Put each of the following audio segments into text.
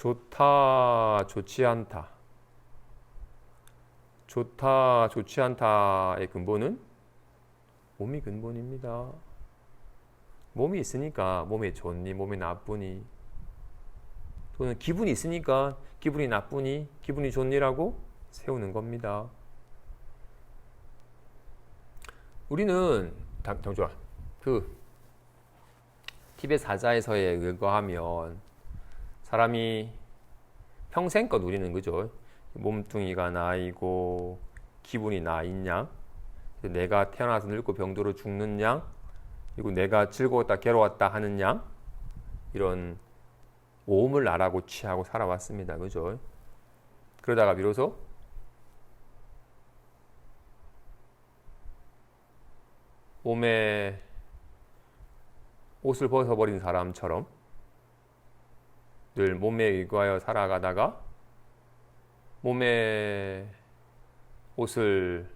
좋다, 좋지 않다. 좋다, 좋지 않다의 근본은 몸이 근본입니다. 몸이 있으니까 몸이 좋니, 몸이 나쁘니, 또는 기분이 있으니까 기분이 나쁘니, 기분이 좋니라고 세우는 겁니다. 우리는 당, 당좋아 그 티베 사자에서에 의거하면 사람이 평생껏 누리는 거죠. 몸뚱이가 나이고 기분이 나 있냐, 내가 태어나서 늙고 병들어 죽는 양, 그리고 내가 즐거웠다 괴로웠다 하는 양 이런 오음을 나라고 취하고 살아왔습니다. 그죠? 그러다가 비로소 몸에 옷을 벗어버린 사람처럼 늘 몸에 의거하여 살아가다가 몸에 옷을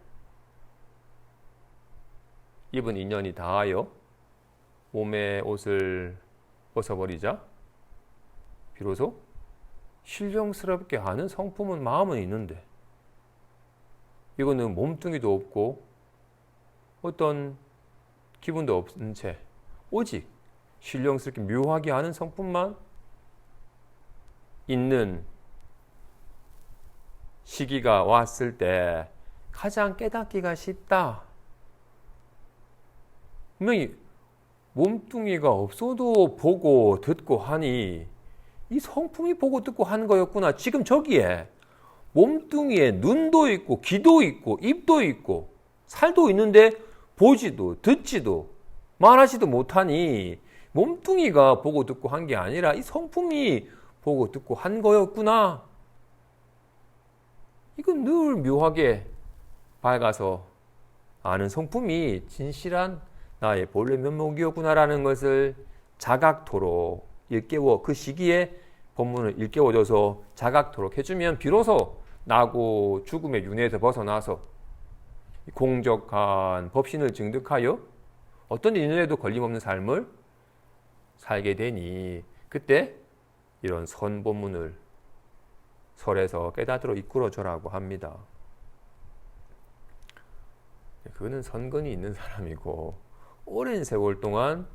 입은 인연이 다하여 몸에 옷을 벗어버리자 비로소 신령스럽게 하는 성품은 마음은 있는데 이거는 몸뚱이도 없고 어떤 기분도 없는 채 오직 신령스럽게 묘하게 하는 성품만 있는 시기가 왔을 때 가장 깨닫기가 쉽다. 분명히 몸뚱이가 없어도 보고 듣고 하니 이 성품이 보고 듣고 하는 거였구나. 지금 저기에 몸뚱이에 눈도 있고 귀도 있고 입도 있고 살도 있는데 보지도 듣지도 말하지도 못하니 몸뚱이가 보고 듣고 한 게 아니라 이 성품이 보고 듣고 한 거였구나. 이건 늘 묘하게 밝아서 아는 성품이 진실한 나의 본래 면목이었구나라는 것을 자각토록 일깨워 그 시기에 본문을 일깨워줘서 자각토록 해주면 비로소 나고 죽음의 윤회에서 벗어나서 공적한 법신을 증득하여 어떤 인연에도 걸림없는 삶을 살게 되니 그때 이런 선본문을 설에서 깨닫도록 이끌어줘라고 합니다. 그거는 선근이 있는 사람이고 오랜 세월 동안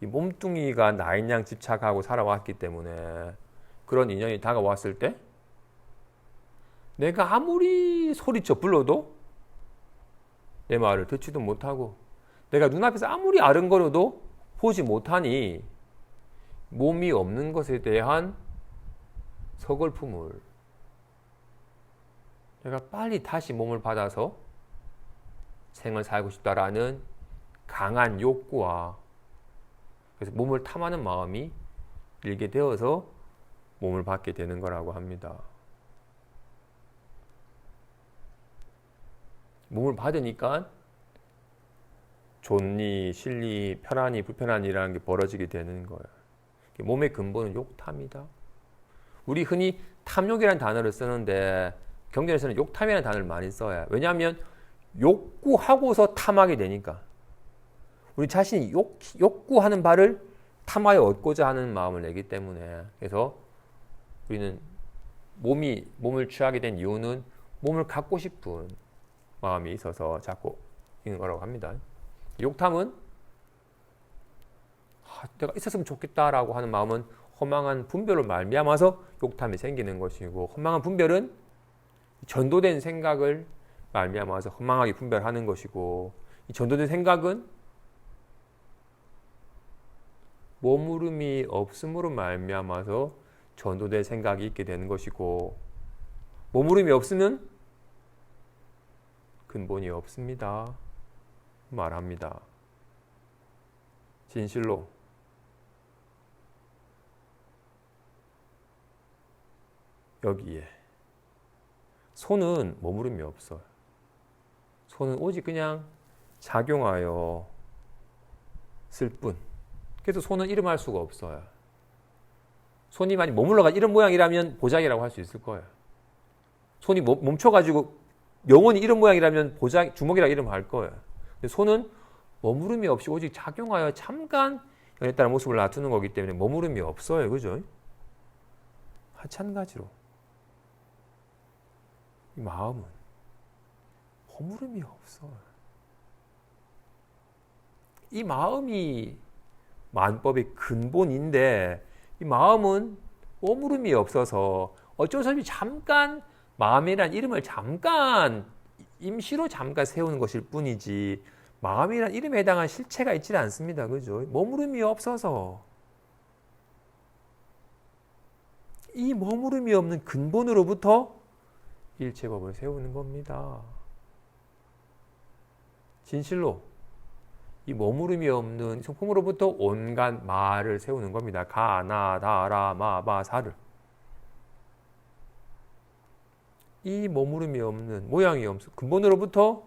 이 몸뚱이가 나인양 집착하고 살아왔기 때문에 그런 인연이 다가왔을 때 내가 아무리 소리쳐 불러도 내 말을 듣지도 못하고 내가 눈앞에서 아무리 아른거려도 보지 못하니 몸이 없는 것에 대한 서글픔을 내가 빨리 다시 몸을 받아서 생을 살고 싶다라는 강한 욕구와 그래서 몸을 탐하는 마음이 일게 되어서 몸을 받게 되는 거라고 합니다. 몸을 받으니까 좋니, 싫니, 편하니, 불편하니라는 게 벌어지게 되는 거예요. 몸의 근본은 욕탐이다. 우리 흔히 탐욕이라는 단어를 쓰는데 경전에서는 욕탐이라는 단어를 많이 써요. 왜냐하면 욕구하고서 탐하게 되니까. 우리 자신이 욕, 욕구하는 바를 탐하여 얻고자 하는 마음을 내기 때문에. 그래서 우리는 몸이, 몸을 취하게 된 이유는 몸을 갖고 싶은 마음이 있어서 자꾸 있는 거라고 합니다. 욕탐은 아, 내가 있었으면 좋겠다라고 하는 마음은 허망한 분별을 말미암아서 욕탐이 생기는 것이고 허망한 분별은 전도된 생각을 말미암아서 허망하게 분별하는 것이고 이 전도된 생각은 머무름이 없음으로 말미암아서 전도된 생각이 있게 되는 것이고 머무름이 없으면 근본이 없습니다. 말합니다. 진실로 여기에 손은 머무름이 없어요. 손은 오직 그냥 작용하여 쓸 뿐. 그래서 손은 이름할 수가 없어요. 손이 많이 머물러가 이런 모양이라면 보자기라고 할 수 있을 거예요. 손이 멈춰가지고 영원히 이런 모양이라면 보자 주먹이라 이름할 거예요. 근데 손은 머무름이 없이 오직 작용하여 잠깐 연에 따른 모습을 놔두는 거기 때문에 머무름이 없어요. 그죠? 마찬가지로 이 마음은 허물음이 없어. 이 마음이 만법의 근본인데 이 마음은 오물음이 없어서 어쩔 수 없이 잠깐 마음이란 이름을 잠깐 임시로 잠깐 세우는 것일 뿐이지 마음이란 이름에 해당한 실체가 있지 않습니다. 그죠? 머무름이 없어서 이 머무름이 없는 근본으로부터 일체법을 세우는 겁니다. 진실로 이 머무름이 없는 성품으로부터 온갖 말을 세우는 겁니다. 가나 다라 마바 사를 이 머무름이 없는 모양이 없어 근본으로부터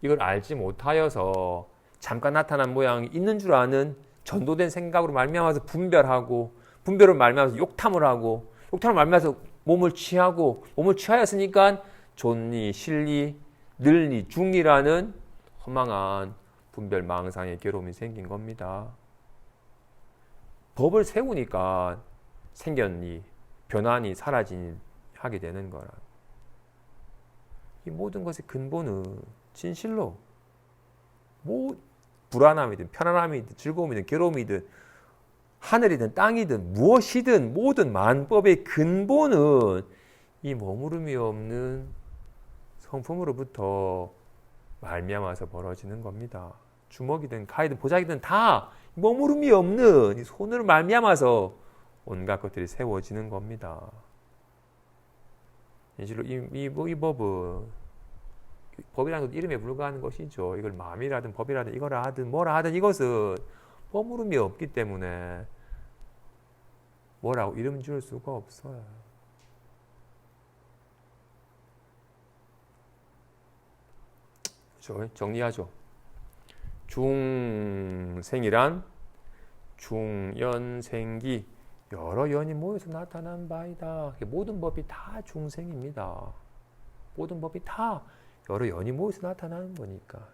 이걸 알지 못하여서 잠깐 나타난 모양이 있는 줄 아는 전도된 생각으로 말미암아서 분별하고 분별을 말미암아서 욕탐을 하고 욕탐을 말미암아서 몸을 취하고 몸을 취하였으니까 존리, 실리, 늘리, 중리라는 허망한 분별 망상의 괴로움이 생긴 겁니다. 법을 세우니까 생겼니 변환이 사라지니 하게 되는 거라. 이 모든 것의 근본은 진실로 뭐 불안함이든 편안함이든 즐거움이든 괴로움이든 하늘이든 땅이든 무엇이든 모든 만법의 근본은 이 머무름이 없는 성품으로부터 말미암아서 벌어지는 겁니다. 주먹이든 가이든 보자기든 다 머무름이 없는 손을 말미암아서 온갖 것들이 세워지는 겁니다. 진실로 이, 이, 뭐, 이 법은 법이라는 이름에 불과한 것이죠. 이걸 마음이라든 법이라든 이거라 하든 뭐라 하든 이것은 머무름이 없기 때문에 뭐라고 이름 지을 수가 없어요. 그렇죠? 정리하죠. 중생이란 중연생기 여러 연이 모여서 나타난 바이다. 모든 법이 다 중생입니다. 모든 법이 다 여러 연이 모여서 나타나는 거니까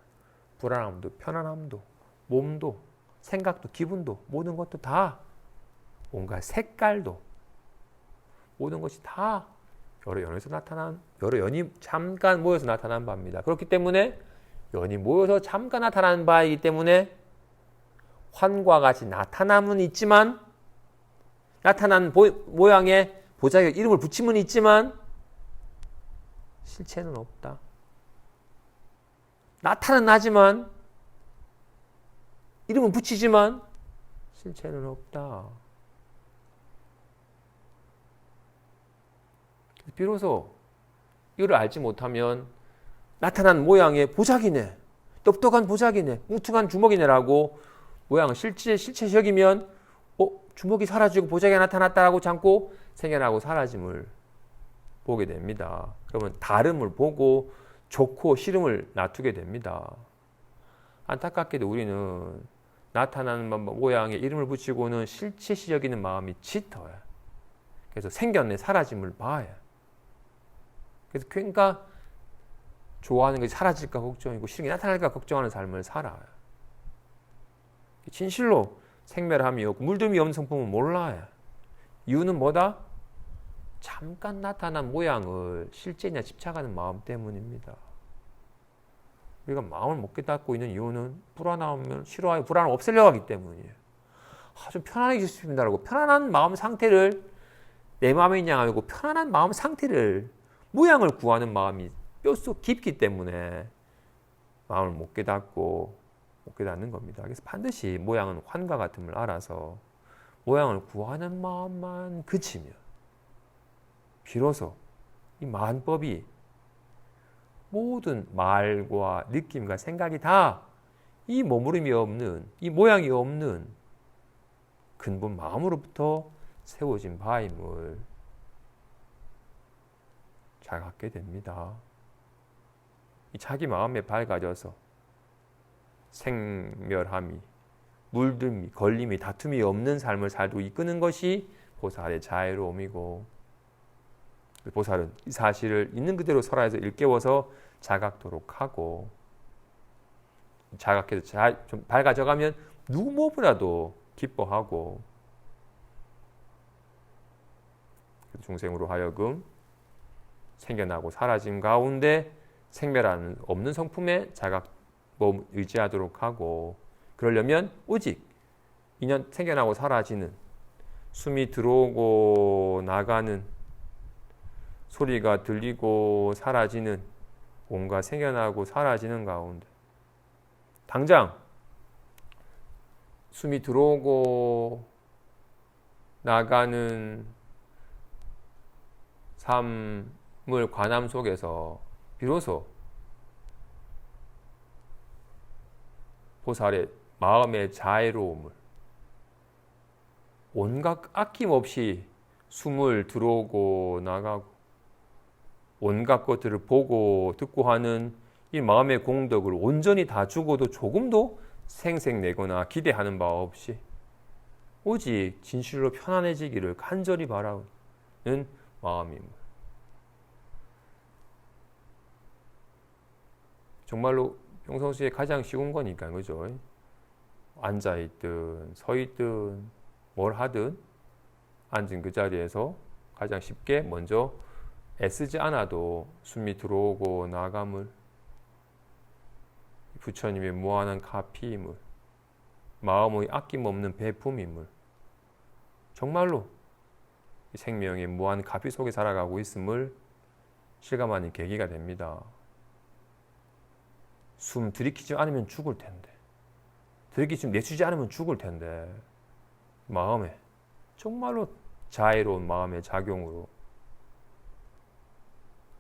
불안함도 편안함도 몸도 생각도 기분도 모든 것도 다 뭔가 색깔도 모든 것이 다 여러 연에서 나타난 여러 연이 잠깐 모여서 나타난 바입니다. 그렇기 때문에 연이 모여서 잠깐 나타나는 바이기 때문에 환과 같이 나타남은 있지만 나타난 보, 모양의 보자기에 이름을 붙임은 있지만 실체는 없다. 나타는 나지만 이름은 붙이지만 실체는 없다. 비로소 이걸 알지 못하면 나타난 모양의 보자기네, 똑똑한 보자기네, 뭉퉁한 주먹이네라고 모양을 실체 실체 여기면 어 주먹이 사라지고 보자기가 나타났다라고 잠고 생겨나고 사라짐을 보게 됩니다. 그러면 다름을 보고 좋고 싫음을 놔두게 됩니다. 안타깝게도 우리는 나타나는 모양에 이름을 붙이고는 실체시 여기는 마음이 짙어요. 그래서 생겼네 사라짐을 봐요. 그래서 그러니까 좋아하는 것이 사라질까 걱정이고 싫은 게 나타날까 걱정하는 삶을 살아요. 진실로 생멸함이 없고 물듦이 없는 성품은 몰라요. 이유는 뭐다? 잠깐 나타난 모양을 실제냐 집착하는 마음 때문입니다. 우리가 마음을 못 깨닫고 있는 이유는 불안하면 싫어하고 불안을 없애려고 하기 때문이에요. 아, 좀 편안하게 싶습니다라고 편안한 마음 상태를 내 마음에 있냐 아니고 편안한 마음 상태를 모양을 구하는 마음이 뼛속 깊기 때문에 마음을 못 깨닫고 못 깨닫는 겁니다. 그래서 반드시 모양은 환과 같음을 알아서 모양을 구하는 마음만 그치면 비로소 이 만법이 모든 말과 느낌과 생각이 다 이 머무름이 없는 이 모양이 없는 근본 마음으로부터 세워진 바임을 잘 갖게 됩니다. 이 자기 마음에 밝아져서 생멸함이 물듦이 걸림이 다툼이 없는 삶을 살고 이끄는 것이 보살의 자애로움이고 보살은 이 사실을 있는 그대로 설화에서 일깨워서 자각도록 하고 자각해서 자, 좀 밝아져가면 누구 무엇보다도 기뻐하고 중생으로 하여금 생겨나고 사라진 가운데 생멸하는 없는 성품에 자각 몸 의지하도록 하고 그러려면 오직 인연 생겨나고 사라지는 숨이 들어오고 나가는 소리가 들리고 사라지는 온갖 생겨나고 사라지는 가운데. 당장 숨이 들어오고 나가는 삶을 관함 속에서 비로소 보살의 마음의 자애로움을 온갖 아낌없이 숨을 들어오고 나가고 온갖 것들을 보고 듣고 하는 이 마음의 공덕을 온전히 다 주고도 조금도 생색내거나 기대하는 바 없이 오직 진실로 편안해지기를 간절히 바라는 마음입니다. 정말로 평상시에 가장 쉬운 거니까 그죠? 앉아 있든 서 있든 뭘 하든 앉은 그 자리에서 가장 쉽게 먼저 애쓰지 않아도 숨이 들어오고 나감을 부처님의 무한한 가피임을 마음의 아낌없는 배품임을 정말로 이 생명의 무한 가피 속에 살아가고 있음을 실감하는 계기가 됩니다. 숨 들이키지 않으면 죽을 텐데. 들이키지 내쉬지 않으면 죽을 텐데. 마음에 정말로 자애로운 마음의 작용으로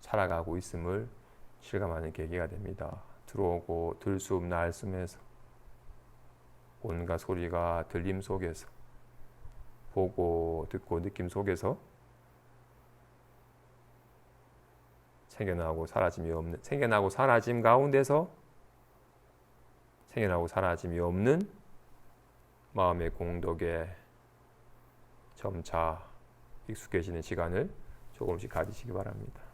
살아가고 있음을 실감하는 계기가 됩니다. 들어오고 들숨 날숨에서 온갖 소리가 들림 속에서 보고 듣고 느낌 속에서 생겨나고 사라짐이 없는 생겨나고 사라짐 가운데서 생겨나고 사라짐이 없는 마음의 공덕에 점차 익숙해지는 시간을 조금씩 가지시기 바랍니다.